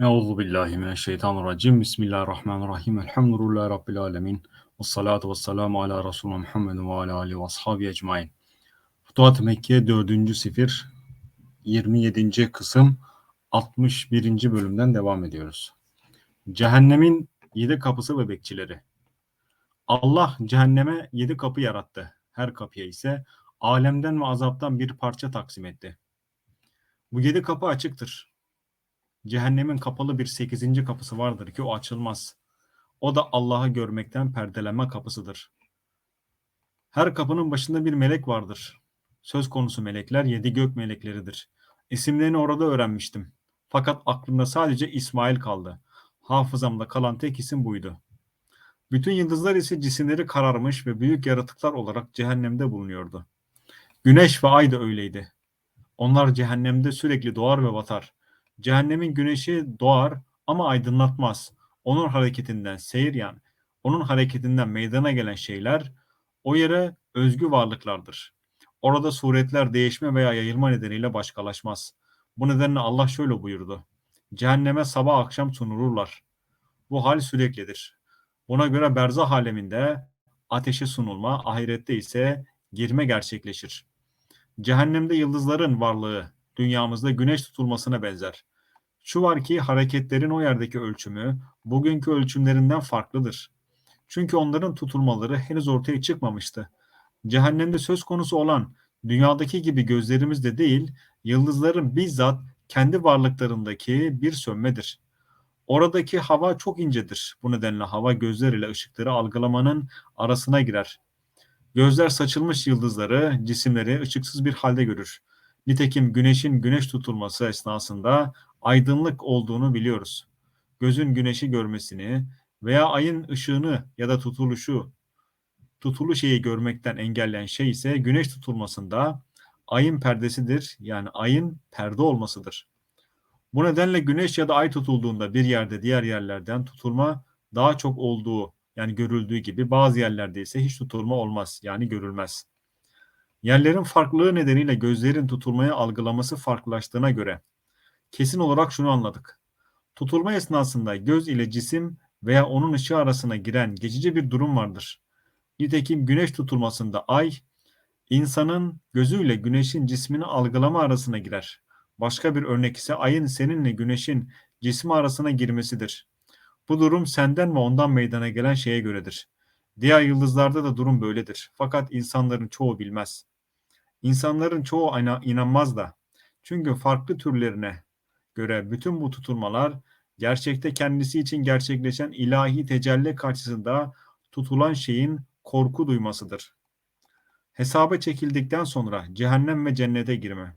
Euzu billahi mineşşeytanirracim. Bismillahirrahmanirrahim. Elhamdülillahi rabbil alamin. Ves salatu vesselamu ala Resulina Muhammed ve ala alihi ve ashabi ecmaîn. Futuhat Mekke 4. sifir 27. kısım 61. bölümden devam ediyoruz. Cehennemin yedi kapısı ve bekçileri. Allah cehenneme yedi kapı yarattı. Her kapıya ise alemden ve azaptan bir parça taksim etti. Bu yedi kapı açıktır. Cehennemin kapalı bir sekizinci kapısı vardır ki o açılmaz. O da Allah'ı görmekten perdeleme kapısıdır. Her kapının başında bir melek vardır. Söz konusu melekler yedi gök melekleridir. İsimlerini orada öğrenmiştim. Fakat aklımda sadece İsmail kaldı. Hafızamda kalan tek isim buydu. Bütün yıldızlar ise cisimleri kararmış ve büyük yaratıklar olarak cehennemde bulunuyordu. Güneş ve ay da öyleydi. Onlar cehennemde sürekli doğar ve batar. Cehennemin güneşi doğar ama aydınlatmaz. Onun hareketinden seyir yani onun hareketinden meydana gelen şeyler o yere özgü varlıklardır. Orada suretler değişme veya yayılma nedeniyle başkalaşmaz. Bu nedenle Allah şöyle buyurdu. Cehenneme sabah akşam sunulurlar. Bu hal süreklidir. Buna göre berzah aleminde ateşe sunulma, ahirette ise girme gerçekleşir. Cehennemde yıldızların varlığı dünyamızda güneş tutulmasına benzer. Şu var ki hareketlerin o yerdeki ölçümü bugünkü ölçümlerinden farklıdır. Çünkü onların tutulmaları henüz ortaya çıkmamıştı. Cehennemde söz konusu olan dünyadaki gibi gözlerimizde değil, yıldızların bizzat kendi varlıklarındaki bir sönmedir. Oradaki hava çok incedir. Bu nedenle hava gözler ile ışıkları algılamanın arasına girer. Gözler saçılmış yıldızları, cisimleri ışıksız bir halde görür. Nitekim güneşin güneş tutulması esnasında aydınlık olduğunu biliyoruz. Gözün güneşi görmesini veya ayın ışığını ya da tutuluşu tutulu şeyi görmekten engelleyen şey ise güneş tutulmasında ayın perdesidir. Yani ayın perde olmasıdır. Bu nedenle güneş ya da ay tutulduğunda bir yerde diğer yerlerden tutulma daha çok olduğu yani görüldüğü gibi bazı yerlerde ise hiç tutulma olmaz yani görülmez. Yerlerin farklılığı nedeniyle gözlerin tutulmayı algılaması farklılaştığına göre kesin olarak şunu anladık. Tutulma esnasında göz ile cisim veya onun ışığı arasına giren geçici bir durum vardır. Nitekim güneş tutulmasında ay, insanın gözüyle güneşin cismini algılama arasına girer. Başka bir örnek ise ayın seninle güneşin cismi arasına girmesidir. Bu durum senden ve ondan meydana gelen şeye göredir. Diğer yıldızlarda da durum böyledir. Fakat insanların çoğu bilmez. İnsanların çoğu inanmaz da. Çünkü farklı türlerine göre bütün bu tutulmalar gerçekte kendisi için gerçekleşen ilahi tecelli karşısında tutulan şeyin korku duymasıdır. Hesaba çekildikten sonra cehennem ve cennete girme.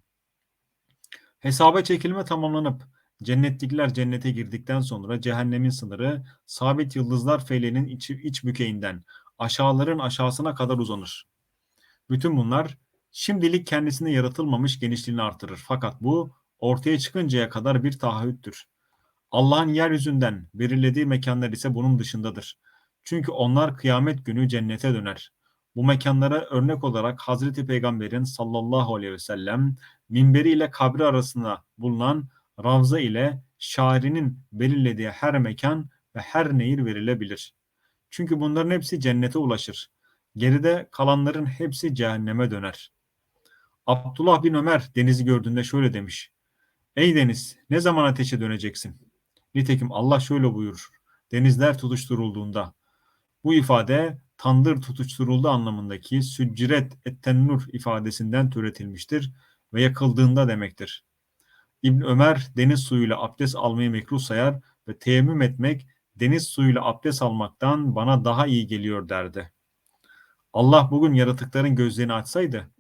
Hesaba çekilme tamamlanıp cennetlikler cennete girdikten sonra cehennemin sınırı sabit yıldızlar feleğinin iç, iç bükeyinden aşağıların aşağısına kadar uzanır. Bütün bunlar şimdilik kendisine yaratılmamış genişliğini artırır. Fakat bu ortaya çıkıncaya kadar bir taahhüttür. Allah'ın yeryüzünden belirlediği mekanlar ise bunun dışındadır. Çünkü onlar kıyamet günü cennete döner. Bu mekanlara örnek olarak Hazreti Peygamber'in sallallahu aleyhi ve sellem minberi ile kabri arasında bulunan Ravza ile şairinin belirlediği her mekan ve her nehir verilebilir. Çünkü bunların hepsi cennete ulaşır. Geride kalanların hepsi cehenneme döner. Abdullah bin Ömer denizi gördüğünde şöyle demiş. Ey deniz ne zaman ateşe döneceksin? Nitekim Allah şöyle buyurur. Denizler tutuşturulduğunda. Bu ifade tandır tutuşturuldu anlamındaki sücciret ettennur ifadesinden türetilmiştir ve yakıldığında demektir. İbn Ömer deniz suyuyla abdest almayı mekruh sayar ve teyemmüm etmek deniz suyuyla abdest almaktan bana daha iyi geliyor derdi. Allah bugün yaratıkların gözlerini açsaydı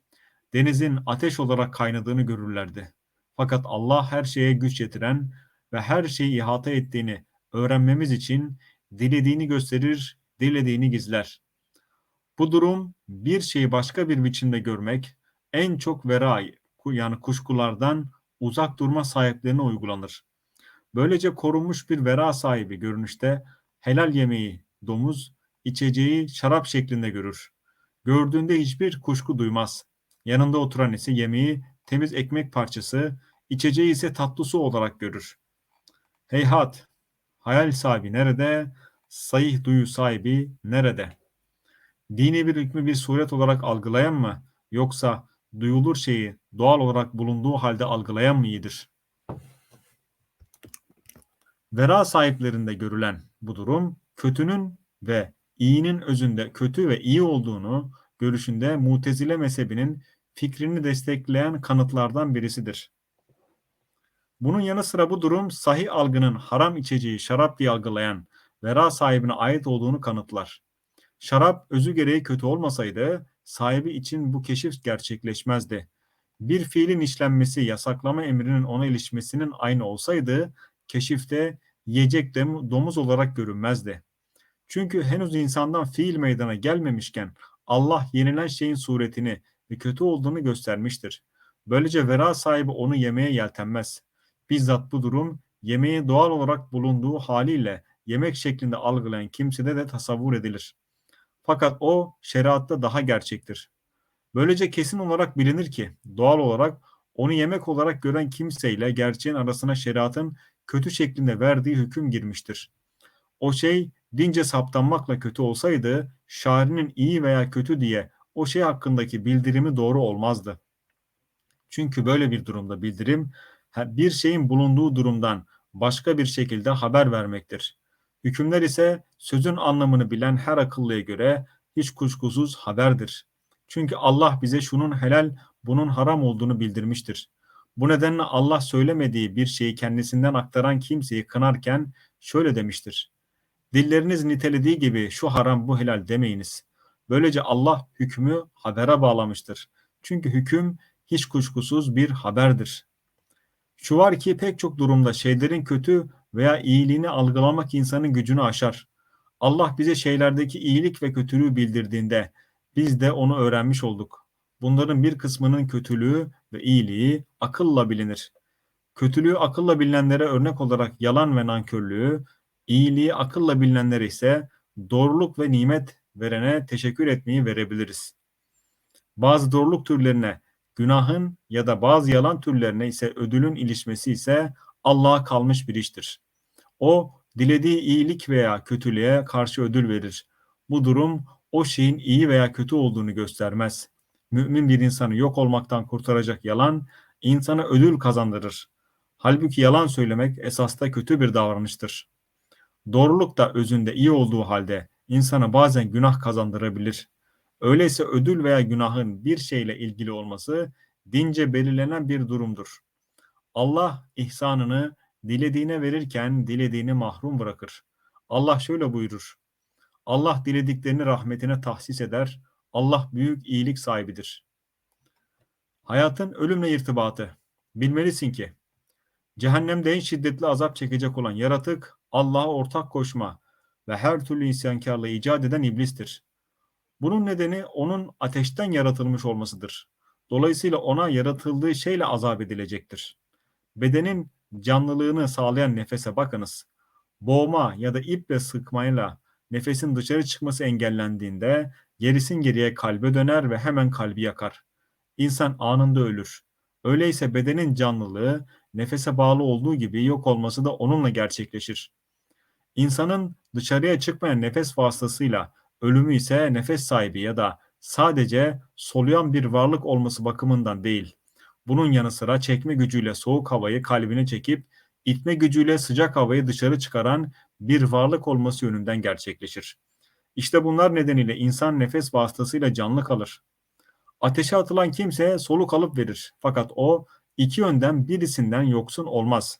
denizin ateş olarak kaynadığını görürlerdi. Fakat Allah her şeye güç yetiren ve her şeyi ihata ettiğini öğrenmemiz için dilediğini gösterir, dilediğini gizler. Bu durum bir şeyi başka bir biçimde görmek en çok vera yani kuşkulardan uzak durma sahiplerine uygulanır. Böylece korunmuş bir vera sahibi görünüşte helal yemeği domuz, içeceği şarap şeklinde görür. Gördüğünde hiçbir kuşku duymaz. Yanında oturan ise yemeği temiz ekmek parçası, içeceği ise tatlı su olarak görür. Heyhat, hayal sahibi nerede? Sahih duyu sahibi nerede? Dini bir hükmü bir suret olarak algılayan mı? Yoksa duyulur şeyi doğal olarak bulunduğu halde algılayan mı iyidir? Vera sahiplerinde görülen bu durum kötünün ve iyinin özünde kötü ve iyi olduğunu görüşünde Mutezile mezhebinin fikrini destekleyen kanıtlardan birisidir. Bunun yanı sıra bu durum sahih algının haram içeceği şarap diye algılayan vera sahibine ait olduğunu kanıtlar. Şarap özü gereği kötü olmasaydı sahibi için bu keşif gerçekleşmezdi. Bir fiilin işlenmesi yasaklama emrinin ona ilişmesinin aynı olsaydı keşifte yiyecek domuz olarak görünmezdi. Çünkü henüz insandan fiil meydana gelmemişken Allah yenilen şeyin suretini ve kötü olduğunu göstermiştir. Böylece vera sahibi onu yemeye yeltenmez. Bizzat bu durum yemeği doğal olarak bulunduğu haliyle yemek şeklinde algılayan kimsede de tasavvur edilir. Fakat o şeriatta daha gerçektir. Böylece kesin olarak bilinir ki doğal olarak onu yemek olarak gören kimseyle gerçeğin arasına şeriatın kötü şeklinde verdiği hüküm girmiştir. O şey dince saptanmakla kötü olsaydı şairinin iyi veya kötü diye o şey hakkındaki bildirimi doğru olmazdı. Çünkü böyle bir durumda bildirim bir şeyin bulunduğu durumdan başka bir şekilde haber vermektir. Hükümler ise sözün anlamını bilen her akıllıya göre hiç kuşkusuz haberdir. Çünkü Allah bize şunun helal, bunun haram olduğunu bildirmiştir. Bu nedenle Allah söylemediği bir şeyi kendisinden aktaran kimseyi kınarken şöyle demiştir. Dilleriniz nitelediği gibi şu haram bu helal demeyiniz. Böylece Allah hükmü habere bağlamıştır. Çünkü hüküm hiç kuşkusuz bir haberdir. Şu var ki pek çok durumda şeylerin kötü veya iyiliğini algılamak insanın gücünü aşar. Allah bize şeylerdeki iyilik ve kötülüğü bildirdiğinde biz de onu öğrenmiş olduk. Bunların bir kısmının kötülüğü ve iyiliği akılla bilinir. Kötülüğü akılla bilinenlere örnek olarak yalan ve nankörlüğü, iyiliği akılla bilinenlere ise doğruluk ve nimet verene teşekkür etmeyi verebiliriz. Bazı doğruluk türlerine günahın ya da bazı yalan türlerine ise ödülün ilişmesi ise Allah'a kalmış bir iştir. O dilediği iyilik veya kötülüğe karşı ödül verir. Bu durum o şeyin iyi veya kötü olduğunu göstermez. Mümin bir insanı yok olmaktan kurtaracak yalan insana ödül kazandırır. Halbuki yalan söylemek esasta kötü bir davranıştır. Doğruluk da özünde iyi olduğu halde insana bazen günah kazandırabilir. Öyleyse ödül veya günahın bir şeyle ilgili olması dince belirlenen bir durumdur. Allah ihsanını dilediğine verirken dilediğini mahrum bırakır. Allah şöyle buyurur. Allah dilediklerini rahmetine tahsis eder. Allah büyük iyilik sahibidir. Hayatın ölümle irtibatı. Bilmelisin ki cehennemde en şiddetli azap çekecek olan yaratık Allah'a ortak koşma ve her türlü isyankarlığı icat eden iblistir. Bunun nedeni onun ateşten yaratılmış olmasıdır. Dolayısıyla ona yaratıldığı şeyle azap edilecektir. Bedenin canlılığını sağlayan nefese bakınız. Boğma ya da iple sıkmayla nefesin dışarı çıkması engellendiğinde gerisin geriye kalbe döner ve hemen kalbi yakar. İnsan anında ölür. Öyleyse bedenin canlılığı nefese bağlı olduğu gibi yok olması da onunla gerçekleşir. İnsanın dışarıya çıkmayan nefes vasıtasıyla ölümü ise nefes sahibi ya da sadece soluyan bir varlık olması bakımından değil. Bunun yanı sıra çekme gücüyle soğuk havayı kalbine çekip itme gücüyle sıcak havayı dışarı çıkaran bir varlık olması yönünden gerçekleşir. İşte bunlar nedeniyle insan nefes vasıtasıyla canlı kalır. Ateşe atılan kimse soluk alıp verir. Fakat o iki yönden birisinden yoksun olmaz.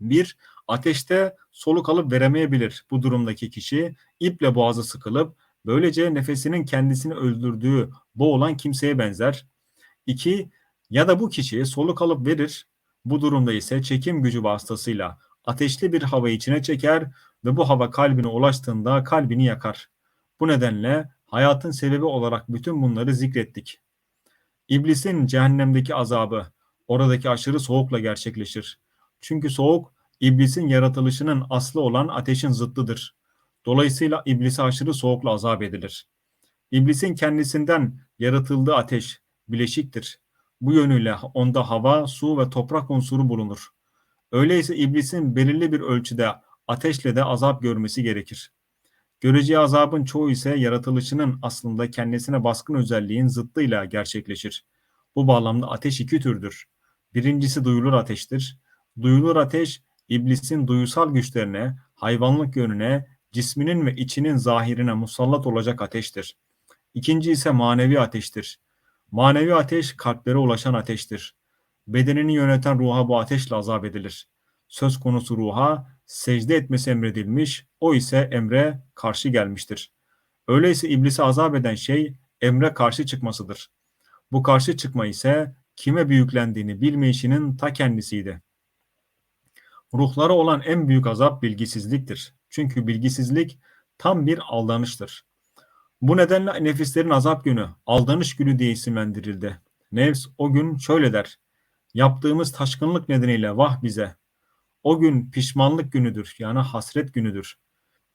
Bir, ateşte soluk alıp veremeyebilir bu durumdaki kişi. iple boğazı sıkılıp böylece nefesinin kendisini öldürdüğü boğulan kimseye benzer. İki, ya da bu kişi soluk alıp verir. Bu durumda ise çekim gücü vasıtasıyla ateşli bir hava içine çeker ve bu hava kalbine ulaştığında kalbini yakar. Bu nedenle hayatın sebebi olarak bütün bunları zikrettik. İblisin cehennemdeki azabı oradaki aşırı soğukla gerçekleşir. Çünkü soğuk iblisin yaratılışının aslı olan ateşin zıttıdır. Dolayısıyla iblise aşırı soğukla azap edilir. İblisin kendisinden yaratıldığı ateş bileşiktir. Bu yönüyle onda hava, su ve toprak unsuru bulunur. Öyleyse iblisin belirli bir ölçüde ateşle de azap görmesi gerekir. Göreceği azabın çoğu ise yaratılışının aslında kendisine baskın özelliğin zıttıyla gerçekleşir. Bu bağlamda ateş iki türdür. Birincisi duyulur ateştir. Duyulur ateş, iblisin duyusal güçlerine, hayvanlık yönüne, cisminin ve içinin zahirine musallat olacak ateştir. İkinci ise manevi ateştir. Manevi ateş kalplere ulaşan ateştir. Bedenini yöneten ruha bu ateşle azap edilir. Söz konusu ruha secde etmesi emredilmiş, o ise emre karşı gelmiştir. Öyleyse iblisi azap eden şey emre karşı çıkmasıdır. Bu karşı çıkma ise kime büyüklendiğini bilmeyişinin ta kendisiydi. Ruhlara olan en büyük azap bilgisizliktir. Çünkü bilgisizlik tam bir aldanıştır. Bu nedenle nefislerin azap günü, aldanış günü diye isimlendirildi. Nefs o gün şöyle der. Yaptığımız taşkınlık nedeniyle vah bize. O gün pişmanlık günüdür yani hasret günüdür.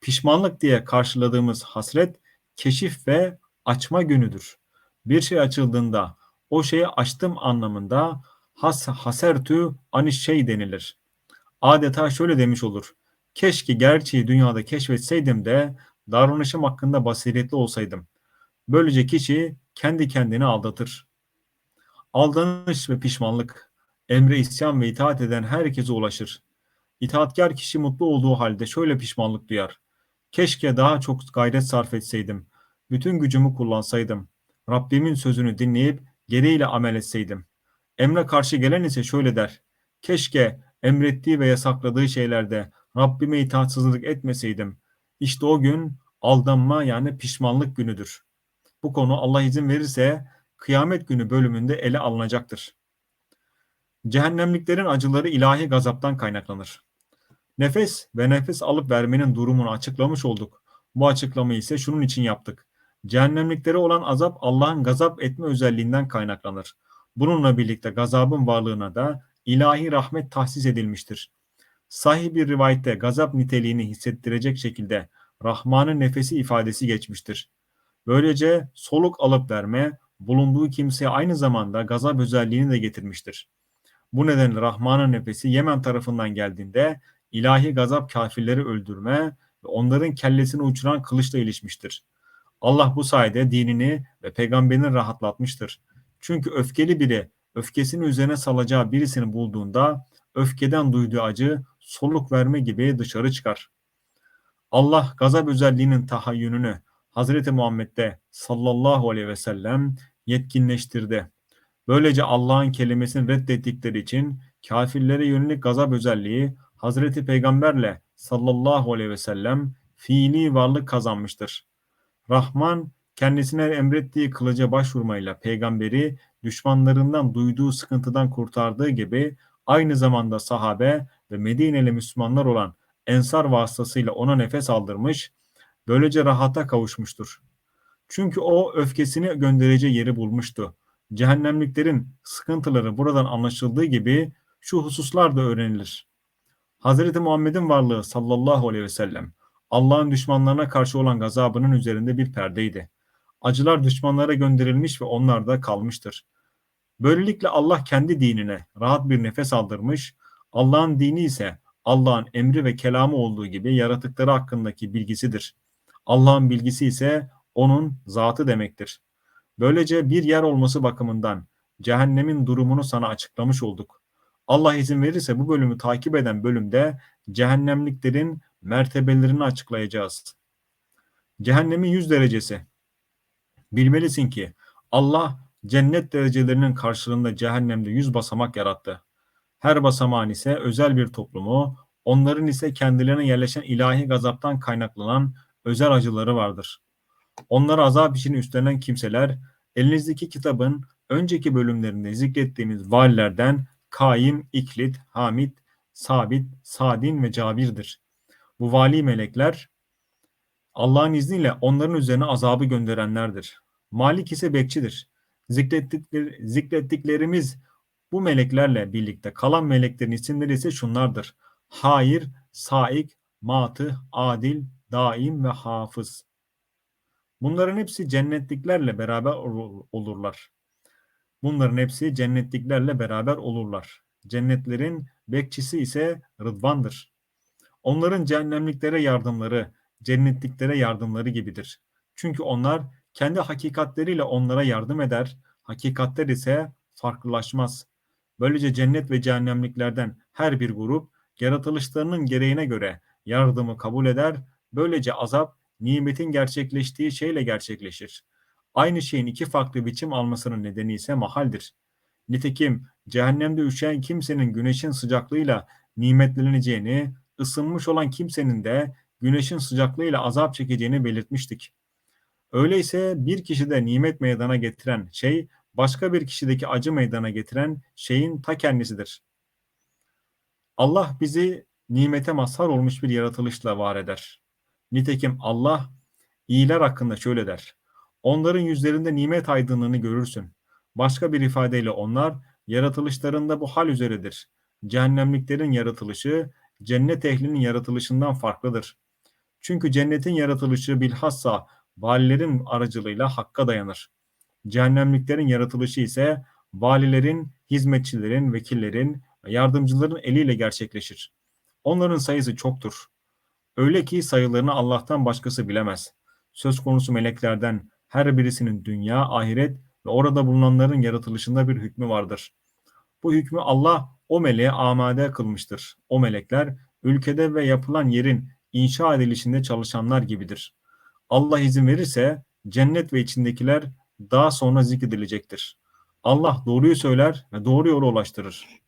Pişmanlık diye karşıladığımız hasret keşif ve açma günüdür. Bir şey açıldığında o şeyi açtım anlamında has hasertü aniş şey denilir. Adeta şöyle demiş olur. Keşke gerçeği dünyada keşfetseydim de davranışım hakkında basiretli olsaydım. Böylece kişi kendi kendini aldatır. Aldanış ve pişmanlık emre isyan ve itaat eden herkese ulaşır. İtaatkar kişi mutlu olduğu halde şöyle pişmanlık duyar. Keşke daha çok gayret sarf etseydim. Bütün gücümü kullansaydım. Rabbimin sözünü dinleyip gereğiyle amel etseydim. Emre karşı gelen ise şöyle der. Keşke emrettiği ve yasakladığı şeylerde Rabbime itaatsızlık etmeseydim. İşte o gün aldanma yani pişmanlık günüdür. Bu konu Allah izin verirse kıyamet günü bölümünde ele alınacaktır. Cehennemliklerin acıları ilahi gazaptan kaynaklanır. Nefes ve nefes alıp vermenin durumunu açıklamış olduk. Bu açıklamayı ise şunun için yaptık. Cehennemliklere olan azap Allah'ın gazap etme özelliğinden kaynaklanır. Bununla birlikte gazabın varlığına da ilahi rahmet tahsis edilmiştir. Sahih bir rivayette gazap niteliğini hissettirecek şekilde Rahman'ın nefesi ifadesi geçmiştir. Böylece soluk alıp verme bulunduğu kimseye aynı zamanda gazap özelliğini de getirmiştir. Bu nedenle Rahman'ın nefesi Yemen tarafından geldiğinde ilahi gazap kafirleri öldürme ve onların kellesini uçuran kılıçla ilişmiştir. Allah bu sayede dinini ve peygamberini rahatlatmıştır. Çünkü öfkeli biri öfkesini üzerine salacağı birisini bulduğunda öfkeden duyduğu acı soluk verme gibi dışarı çıkar. Allah gazap özelliğinin tahayyününü Hazreti Muhammed'de sallallahu aleyhi ve sellem yetkinleştirdi. Böylece Allah'ın kelimesini reddettikleri için kafirlere yönelik gazap özelliği Hazreti Peygamberle sallallahu aleyhi ve sellem fiili varlık kazanmıştır. Rahman kendisine emrettiği kılıca başvurmayla peygamberi düşmanlarından duyduğu sıkıntıdan kurtardığı gibi aynı zamanda sahabe ve Medineli Müslümanlar olan Ensar vasıtasıyla ona nefes aldırmış, böylece rahata kavuşmuştur. Çünkü o öfkesini göndereceği yeri bulmuştu. Cehennemliklerin sıkıntıları buradan anlaşıldığı gibi şu hususlar da öğrenilir. Hazreti Muhammed'in varlığı sallallahu aleyhi ve sellem Allah'ın düşmanlarına karşı olan gazabının üzerinde bir perdeydi. Acılar düşmanlara gönderilmiş ve onlar da kalmıştır. Böylelikle Allah kendi dinine rahat bir nefes aldırmış, Allah'ın dini ise Allah'ın emri ve kelamı olduğu gibi yaratıkları hakkındaki bilgisidir. Allah'ın bilgisi ise onun zatı demektir. Böylece bir yer olması bakımından cehennemin durumunu sana açıklamış olduk. Allah izin verirse bu bölümü takip eden bölümde cehennemliklerin mertebelerini açıklayacağız. Cehennemin yüz derecesi. Bilmelisin ki Allah cennet derecelerinin karşılığında cehennemde yüz basamak yarattı. Her basamağın ise özel bir toplumu, onların ise kendilerine yerleşen ilahi gazaptan kaynaklanan özel acıları vardır. Onlara azap için üstlenen kimseler, elinizdeki kitabın önceki bölümlerinde zikrettiğimiz valilerden Kaim, İklit, Hamid, Sabit, Sadin ve Cabir'dir. Bu vali melekler Allah'ın izniyle onların üzerine azabı gönderenlerdir. Malik ise bekçidir. Zikrettikleri, zikrettiklerimiz bu meleklerle birlikte kalan meleklerin isimleri ise şunlardır. Hayır, Saik, Matı, Adil, Daim ve Hafız. Bunların hepsi cennetliklerle beraber olurlar. Bunların hepsi cennetliklerle beraber olurlar. cennetlerin bekçisi ise Rıdvan'dır. Onların cehennemliklere yardımları, cennetliklere yardımları gibidir. Çünkü onlar kendi hakikatleriyle onlara yardım eder, hakikatler ise farklılaşmaz. Böylece cennet ve cehennemliklerden her bir grup yaratılışlarının gereğine göre yardımı kabul eder. Böylece azap nimetin gerçekleştiği şeyle gerçekleşir. Aynı şeyin iki farklı biçim almasının nedeni ise mahaldir. Nitekim cehennemde üşüyen kimsenin güneşin sıcaklığıyla nimetleneceğini, ısınmış olan kimsenin de güneşin sıcaklığıyla azap çekeceğini belirtmiştik. Öyleyse bir kişide nimet meydana getiren şey, başka bir kişideki acı meydana getiren şeyin ta kendisidir. Allah bizi nimete mazhar olmuş bir yaratılışla var eder. Nitekim Allah iyiler hakkında şöyle der. Onların yüzlerinde nimet aydınlığını görürsün. Başka bir ifadeyle onlar yaratılışlarında bu hal üzeredir. Cehennemliklerin yaratılışı cennet ehlinin yaratılışından farklıdır. Çünkü cennetin yaratılışı bilhassa valilerin aracılığıyla hakka dayanır. Cehennemliklerin yaratılışı ise valilerin, hizmetçilerin, vekillerin ve yardımcıların eliyle gerçekleşir. Onların sayısı çoktur. Öyle ki sayılarını Allah'tan başkası bilemez. Söz konusu meleklerden her birisinin dünya, ahiret ve orada bulunanların yaratılışında bir hükmü vardır. Bu hükmü Allah o meleğe amade kılmıştır. O melekler ülkede ve yapılan yerin inşa edilişinde çalışanlar gibidir. Allah izin verirse cennet ve içindekiler daha sonra zikredilecektir. Allah doğruyu söyler ve doğru yola ulaştırır.